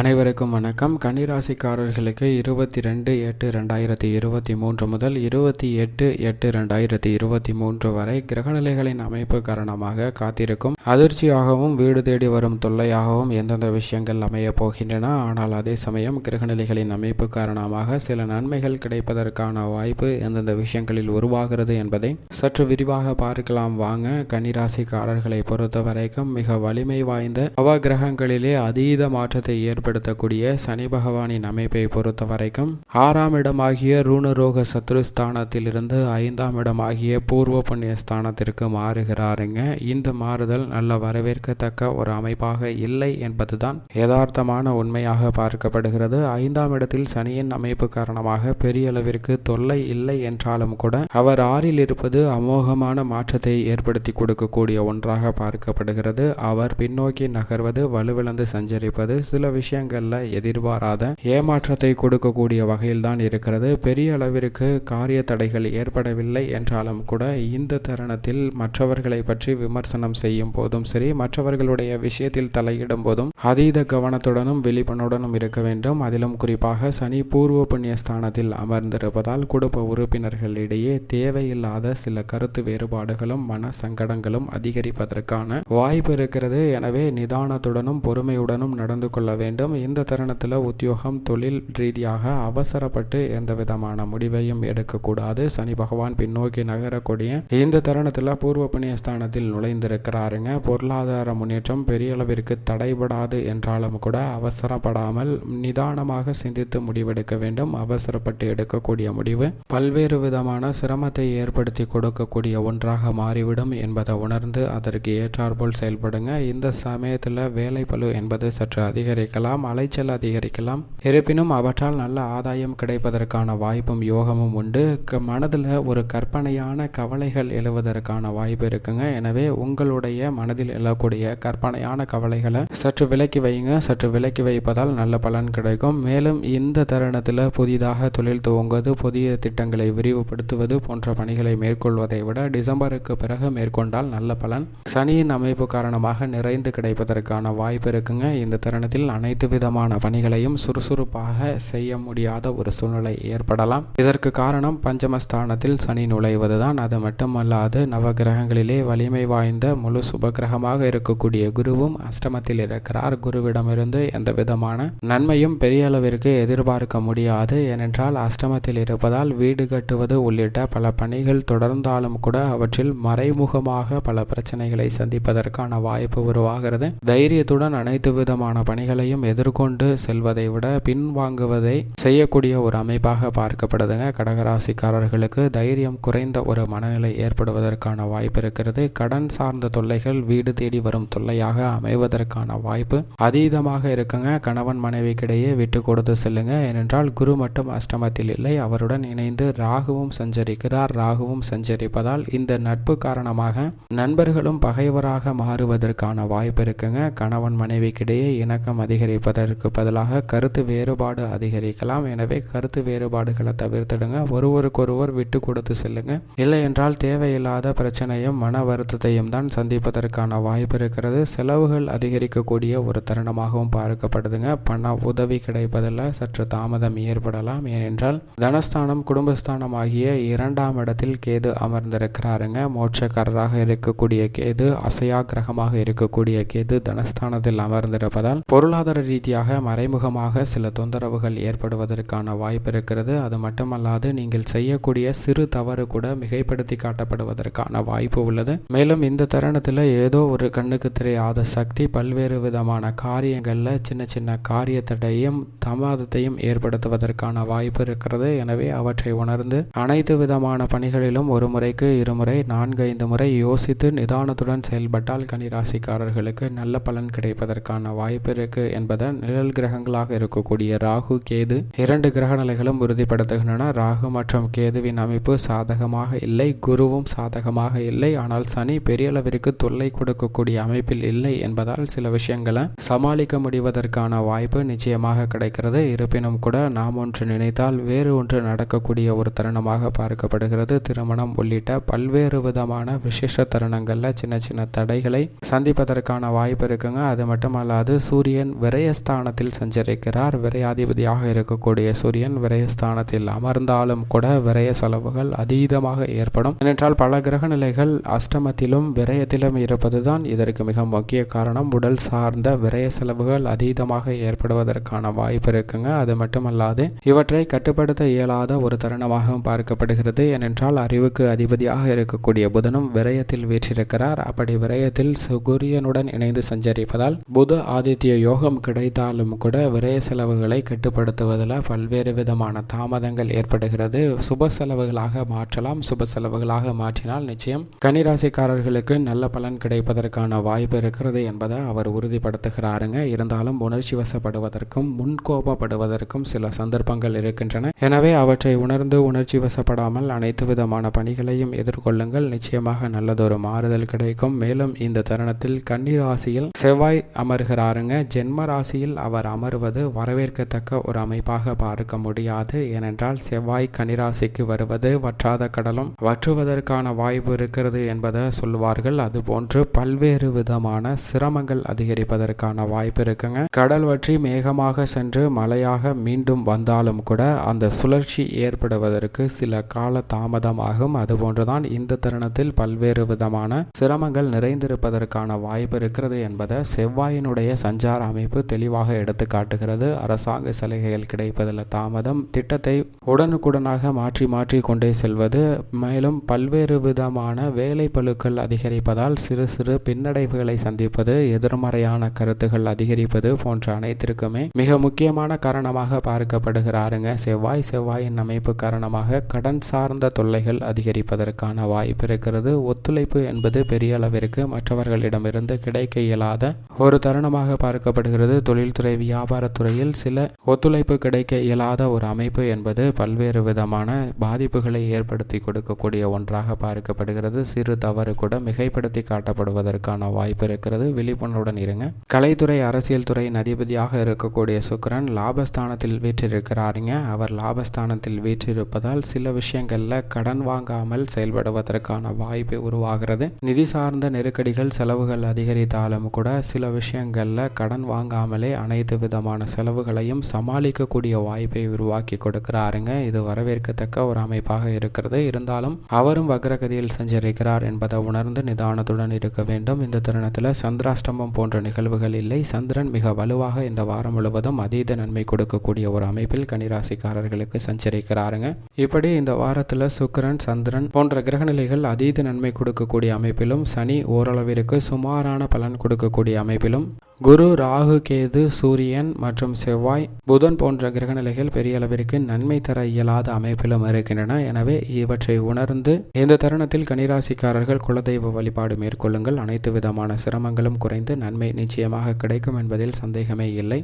அனைவருக்கும் வணக்கம். கன்னிராசிக்காரர்களுக்கு இருபத்தி ரெண்டு எட்டு ரெண்டாயிரத்தி இருபத்தி மூன்று முதல் இருபத்தி எட்டு எட்டு ரெண்டாயிரத்தி இருபத்தி மூன்று வரை கிரகநிலைகளின் அமைப்பு காரணமாக காத்திருக்கும் அதிர்ச்சியாகவும் வீடு தேடி வரும் தொல்லையாகவும் எந்தெந்த விஷயங்கள் அமையப் போகின்றன. ஆனால் அதே சமயம் கிரகநிலைகளின் அமைப்பு காரணமாக சில நன்மைகள் கிடைப்பதற்கான வாய்ப்பு எந்தெந்த விஷயங்களில் உருவாகிறது என்பதை சற்று விரிவாக பார்க்கலாம். வாங்க கன்னிராசிக்காரர்களை பொறுத்த வரைக்கும் மிக வலிமை வாய்ந்த அவ கிரகங்களிலே அதீத மாற்றத்தை ஏற்படுத்தக்கூடிய சனி பகவானின் அமைப்பை பொறுத்த வரைக்கும் ஆறாம் இடமாகிய ரூணரோக சத்ருஸ்தானத்திலிருந்து ஐந்தாம் இடமாகிய பூர்வ புண்ணிய ஸ்தானத்திற்கு மாறுகிறாருங்க. இந்த மாறுதல் நல்ல வரவேற்கத்தக்க ஒரு அமைப்பாக இல்லை என்பதுதான் யதார்த்தமான உண்மையாக பார்க்கப்படுகிறது. ஐந்தாம் இடத்தில் சனியின் அமைப்பு காரணமாக பெரிய அளவிற்கு தொல்லை இல்லை என்றாலும் கூட அவர் ஆறில் இருப்பது அமோகமான மாற்றத்தை ஏற்படுத்தி கொடுக்கக்கூடிய ஒன்றாக பார்க்கப்படுகிறது. அவர் பின்னோக்கி நகர்வது வலுவிழந்து சஞ்சரிப்பது சில விஷயம் விஷயங்களில் எதிர்பாராத ஏமாற்றத்தை கொடுக்கக்கூடிய வகையில் தான் இருக்கிறது. பெரிய அளவிற்கு காரிய தடைகள் ஏற்படவில்லை என்றாலும் கூட இந்த தருணத்தில் மற்றவர்களை பற்றி விமர்சனம் செய்யும் போதும் சரி மற்றவர்களுடைய விஷயத்தில் தலையிடும் போதும் அதீத கவனத்துடனும் விழிப்புணர்வுடனும் இருக்க வேண்டும். அதிலும் குறிப்பாக சனி பூர்வ புண்ணிய ஸ்தானத்தில் அமர்ந்திருப்பதால் குடும்ப உறுப்பினர்களிடையே தேவையில்லாத சில கருத்து வேறுபாடுகளும் மன சங்கடங்களும் அதிகரிப்பதற்கான வாய்ப்பு இருக்கிறது. எனவே நிதானத்துடனும் பொறுமையுடனும் நடந்து கொள்ள வேண்டும். இந்த தருணத்தில் உத்தியோகம் தொழில் ரீதியாக அவசரப்பட்டு எந்த விதமான முடிவையும் எடுக்கக்கூடாது சனி பகவான் பின்னோக்கி நகரக்கூடிய இந்த தருணத்தில் பூர்வ புண்ணியஸ்தானத்தில் நுழைந்திருக்கிறாருங்க. பொருளாதார முன்னேற்றம் பெரிய அளவிற்கு தடைபடாது என்றாலும் கூட அவசரப்படாமல் நிதானமாக சிந்தித்து முடிவெடுக்க வேண்டும். அவசரப்பட்டு எடுக்கக்கூடிய முடிவு பல்வேறு விதமான சிரமத்தை ஏற்படுத்தி கொடுக்கக்கூடிய ஒன்றாக மாறிவிடும் என்பதை உணர்ந்து அதற்கு ஏற்றாற்போல் செயல்படுங்க. இந்த சமயத்தில் வேலை பழு என்பது சற்று அதிகரிக்கலாம். அலைச்சல் அதிகரிக்கலாம். இருப்பினும் அவற்றால் நல்ல ஆதாயம் கிடைப்பதற்கான வாய்ப்பும் யோகமும் உண்டு. மனதில் ஒரு கற்பனையான கவலைகள் எழுவதற்கான வாய்ப்பு இருக்குங்க. எனவே உங்களுடைய மனதில் எழக்கூடிய கற்பனையான கவலைகளை சற்று விலக்கி வைங்க சற்று விலக்கி வைப்பதால் நல்ல பலன் கிடைக்கும். மேலும் இந்த தருணத்தில் புதிதாக தொழில் துவங்குவது புதிய திட்டங்களை விரிவுபடுத்துவது போன்ற பணிகளை மேற்கொள்வதை விட டிசம்பருக்கு பிறகு மேற்கொண்டால் நல்ல பலன். சனியின் அமைப்பு காரணமாக நிறைந்து கிடைப்பதற்கான வாய்ப்பு இருக்குங்க. இந்த தருணத்தில் அனைத்து விதமான பணிகளையும் சுறுசுறுப்பாக செய்ய முடியாத ஒரு சூழ்நிலை ஏற்படலாம். இதற்கு காரணம் பஞ்சமஸ்தானத்தில் சனி நுழைவதுதான். அது மட்டுமல்லாது நவகிரகங்களிலே வலிமை வாய்ந்த முழு சுபகிரகமாக இருக்கக்கூடிய குருவும் அஷ்டமத்தில் இருக்கிறார். குருவிடமிருந்து எந்த விதமான நன்மையும் பெரிய அளவிற்கு எதிர்பார்க்க முடியாது. ஏனென்றால் அஷ்டமத்தில் இருப்பதால் வீடு கட்டுவது உள்ளிட்ட பல பணிகள் தொடர்ந்தாலும் கூட அவற்றில் மறைமுகமாக பல பிரச்சனைகளை சந்திப்பதற்கான வாய்ப்பு உருவாகிறது. தைரியத்துடன் அனைத்து விதமான பணிகளையும் எதிர்கொண்டு செல்வதை விட பின்வாங்குவதை செய்யக்கூடிய ஒரு அமைப்பாக பார்க்கப்படுதுங்க. கடகராசிக்காரர்களுக்கு தைரியம் குறைந்த ஒரு மனநிலை ஏற்படுவதற்கான வாய்ப்பு இருக்கிறது. கடன் சார்ந்த தொல்லைகள் வீடு தேடி வரும் தொல்லையாக அமைவதற்கான வாய்ப்பு அதீதமாக இருக்குங்க. கணவன் மனைவிக்கிடையே விட்டு கொடுத்து செல்லுங்க. ஏனென்றால் குரு மட்டும் அஷ்டமத்தில் இல்லை. அவருடன் இணைந்து ராகுவும் சஞ்சரிக்கிறார். ராகுவும் சஞ்சரிப்பதால் இந்த நட்பு காரணமாக நண்பர்களும் பகைவராக மாறுவதற்கான வாய்ப்பு இருக்குங்க. கணவன் மனைவிக்கிடையே இணக்கம் அதிகரிப்பதற்கு பதிலாக கருத்து வேறுபாடு அதிகரிக்கலாம். எனவே கருத்து வேறுபாடுகளை தவிர்த்திடுங்க. ஒருவருக்கொருவர் விட்டு கொடுத்து செல்லுங்க. இல்லை என்றால் தேவையில்லாத பிரச்சனையும் மன வருத்தத்தையும் தான் சந்திப்பதற்கான வாய்ப்பு இருக்கிறது. செலவுகள் அதிகரிக்கக்கூடிய ஒரு தருணமாகவும் பார்க்கப்படுதுங்க. பண உதவி கிடைப்பதில் சற்று தாமதம் ஏற்படலாம். ஏனென்றால் தனஸ்தானம் குடும்பஸ்தானம் ஆகிய இரண்டாம் இடத்தில் கேது அமர்ந்திருக்கிறாருங்க. மோட்சக்காரராக இருக்கக்கூடிய கேது அசையா கிரகமாக இருக்கக்கூடிய கேது தனஸ்தானத்தில் அமர்ந்திருப்பதால் பொருளாதார ரீதியாக மறைமுகமாக சில தொந்தரவுகள் ஏற்படுவதற்கான வாய்ப்பு இருக்கிறது. அது மட்டுமல்லாது நீங்கள் செய்யக்கூடிய சிறு தவறு கூட மிகைப்படுத்தி காட்டப்படுவதற்கான வாய்ப்பு உள்ளது. மேலும் இந்த தருணத்தில் ஏதோ ஒரு கண்ணுக்கு தெரியாத சக்தி பல்வேறு விதமான காரியங்களில் சின்ன சின்ன காரியத்தடையும் தமாதத்தையும் ஏற்படுத்துவதற்கான வாய்ப்பு இருக்கிறது. எனவே அவற்றை உணர்ந்து அனைத்து விதமான பணிகளிலும் ஒரு முறைக்கு இருமுறை நான்கு ஐந்து முறை யோசித்து நிதானத்துடன் செயல்பட்டால் கனிராசிக்காரர்களுக்கு நல்ல பலன் கிடைப்பதற்கான வாய்ப்பு இருக்கு என்பது நிழல் கிரகங்களாக இருக்கக்கூடிய ராகு கேது. இரண்டு கிரக நிலைகளும் உறுதிப்படுத்துகின்றன. ராகு மற்றும் கேதுவின் அமைப்பு சாதகமாக இல்லை குருவும் சாதகமாக இல்லை. ஆனால் சனி பெரிய அளவிற்கு தொல்லை கொடுக்கக்கூடிய அமைப்பில் இல்லை என்பதால் சில விஷயங்களை சமாளிக்க முடிவதற்கான வாய்ப்பு நிச்சயமாக கிடைக்கிறது. இருப்பினும் கூட நாம் ஒன்று நினைத்தால் வேறு ஒன்று நடக்கக்கூடிய ஒரு தருணமாக பார்க்கப்படுகிறது. திருமணம் உள்ளிட்ட பல்வேறு விதமான விசேஷ தருணங்களில் சின்ன சின்ன தடைகளை சந்திப்பதற்கான வாய்ப்பு இருக்குங்க. அது மட்டுமல்லாது சூரியன் விரை விரயஸ்தானத்தில் சஞ்சரிக்கிறார். விரையாதிபதியாக இருக்கக்கூடிய சூரியன் விரயஸ்தானத்தில் அமர்ந்தாலும் கூட விரய செலவுகள் அதீதமாக ஏற்படும். ஏனென்றால் பல கிரக நிலைகள் அஷ்டமத்திலும் விரயத்திலும் இருப்பதுதான் இதற்கு மிக முக்கிய காரணம். உடல் சார்ந்த விரய செலவுகள் அதீதமாக ஏற்படுவதற்கான வாய்ப்பு இருக்குங்க. அது மட்டுமல்லாது இவற்றை கட்டுப்படுத்த இயலாத ஒரு தருணமாகவும் பார்க்கப்படுகிறது. ஏனென்றால் அறிவுக்கு அதிபதியாக இருக்கக்கூடிய புதனும் விரயத்தில் வீற்றிருக்கிறார். அப்படி விரயத்தில் சுகுரியனுடன் இணைந்து சஞ்சரிப்பதால் புத ஆதித்ய யோகம் கிடைத்தாலும் கூட விரய செலவுகளை கட்டுப்படுத்துவதில் பல்வேறு விதமான தாமதங்கள் ஏற்படுகிறது. சுப செலவுகளாக மாற்றலாம். சுப செலவுகளாக மாற்றினால் நிச்சயம் கனிராசிக்காரர்களுக்கு நல்ல பலன் கிடைப்பதற்கான வாய்ப்பு இருக்கிறது என்பதை அவர் உறுதிப்படுத்துகிறாருங்க. இருந்தாலும் உணர்ச்சி வசப்படுவதற்கும் முன்கோபப்படுவதற்கும் சில சந்தர்ப்பங்கள் இருக்கின்றன. எனவே அவற்றை உணர்ந்து உணர்ச்சி வசப்படாமல் அனைத்து விதமான பணிகளையும் எதிர்கொள்ளுங்கள். நிச்சயமாக நல்லதொரு மாறுதல் கிடைக்கும். மேலும் இந்த தருணத்தில் கன்னிராசியில் செவ்வாய் அமர்கிறாருங்க. ஜென்ம ராசியில் அவர் அமர்வது வரவேற்கத்தக்க ஒரு அமைப்பாக பார்க்க முடியாது. ஏனென்றால் செவ்வாய் கன்னிராசிக்கு வருவது வற்றாத கடலும் வற்றுவதற்கான வாய்ப்பு இருக்கிறது என்பதை சொல்லுவார்கள். அதுபோன்று பல்வேறு விதமான சிரமங்கள் அதிகரிப்பதற்கான வாய்ப்பு இருக்குங்க. கடல் வற்றி மேகமாக சென்று மழையாக மீண்டும் வந்தாலும் கூட அந்த சுழற்சி ஏற்படுவதற்கு சில கால தாமதமாகும். அதுபோன்றுதான் இந்த தருணத்தில் பல்வேறு விதமான சிரமங்கள் நிறைந்திருப்பதற்கான வாய்ப்பு இருக்கிறது என்பதை செவ்வாயினுடைய சஞ்சார அமைப்பு தெளிவாக எடுத்து காட்டுகிறது. அரசாங்க சலுகைகள் கிடைப்பதில் தாமதம். திட்டத்தை உடனுக்குடனாக மாற்றி மாற்றி கொண்டே செல்வது. மேலும் பல்வேறு விதமான வேலை பழுக்கள் அதிகரிப்பதால் சிறு சிறு பின்னடைவுகளை சந்திப்பது எதிர்மறையான கருத்துகள் அதிகரிப்பது போன்ற அனைத்திற்குமே மிக முக்கியமான காரணமாக பார்க்கப்படுகிறாருங்க. செவ்வாய் செவ்வாயின் அமைப்பு காரணமாக கடன் சார்ந்த தொல்லைகள் அதிகரிப்பதற்கான வாய்ப்பு இருக்கிறது. ஒத்துழைப்பு என்பது பெரிய அளவிற்கு மற்றவர்களிடமிருந்து கிடைக்க இயலாத ஒரு தருணமாக பார்க்கப்படுகிறது. தொழில்துறை வியாபாரத்துறையில் சில ஒத்துழைப்பு கிடைக்க இயலாத ஒரு அமைப்பு என்பது பல்வேறு விதமான பாதிப்புகளை ஏற்படுத்தி கொடுக்கக்கூடிய ஒன்றாக பார்க்கப்படுகிறது. சிறு தவறு கூட மிகைப்படுத்தி காட்டப்படுவதற்கான வாய்ப்பு இருக்கிறது. விழிப்புணர்வுடன் இருங்க. கலைத்துறை அரசியல் துறையின் அதிபதியாக இருக்கக்கூடிய சுக்கரன் லாபஸ்தானத்தில் வீற்றிருக்கிறாருங்க. அவர் லாபஸ்தானத்தில் வீற்றிருப்பதால் சில விஷயங்களில் கடன் வாங்காமல் செயல்படுவதற்கான வாய்ப்பு உருவாகிறது. நிதி சார்ந்த நெருக்கடிகள் செலவுகள் அதிகரித்தாலும் கூட சில விஷயங்களில் கடன் வாங்காமல் அனைத்து விதமான செலவுகளையும் சமாளிக்கக்கூடிய வாய்ப்பை உருவாக்கி கொடுக்கிறாருங்க. இது வரவேற்கத்தக்க ஒரு அமைப்பாக இருக்கிறது. இருந்தாலும் அவரும் வக்ரகதியில் சஞ்சரிக்கிறார் என்பதை உணர்ந்து நிதானத்துடன் இருக்க வேண்டும். இந்த தருணத்தில் சந்திராஷ்டமம் போன்ற நிகழ்வுகள் இல்லை. சந்திரன் மிக வலுவாக இந்த வாரம் முழுவதும் அதீத நன்மை கொடுக்கக்கூடிய ஒரு அமைப்பில் கனிராசிக்காரர்களுக்கு சஞ்சரிக்கிறாருங்க. இப்படி இந்த வாரத்தில் சுக்கரன் சந்திரன் போன்ற கிரகநிலைகள் அதீத நன்மை கொடுக்கக்கூடிய அமைப்பிலும் சனி ஓரளவிற்கு சுமாரான பலன் கொடுக்கக்கூடிய அமைப்பிலும் குரு ராகு கேது சூரியன் மற்றும் செவ்வாய் புதன் போன்ற கிரகநிலைகள் பெரிய அளவிற்கு நன்மை தர இயலாத அமைப்பிலும் இருக்கின்றன. எனவே இவற்றை உணர்ந்து இந்த தருணத்தில் கனிராசிக்காரர்கள் குலதெய்வ வழிபாடு மேற்கொள்ளுங்கள். அனைத்து விதமான சிரமங்களும் குறைந்து நன்மை நிச்சயமாக கிடைக்கும் என்பதில் சந்தேகமே இல்லை.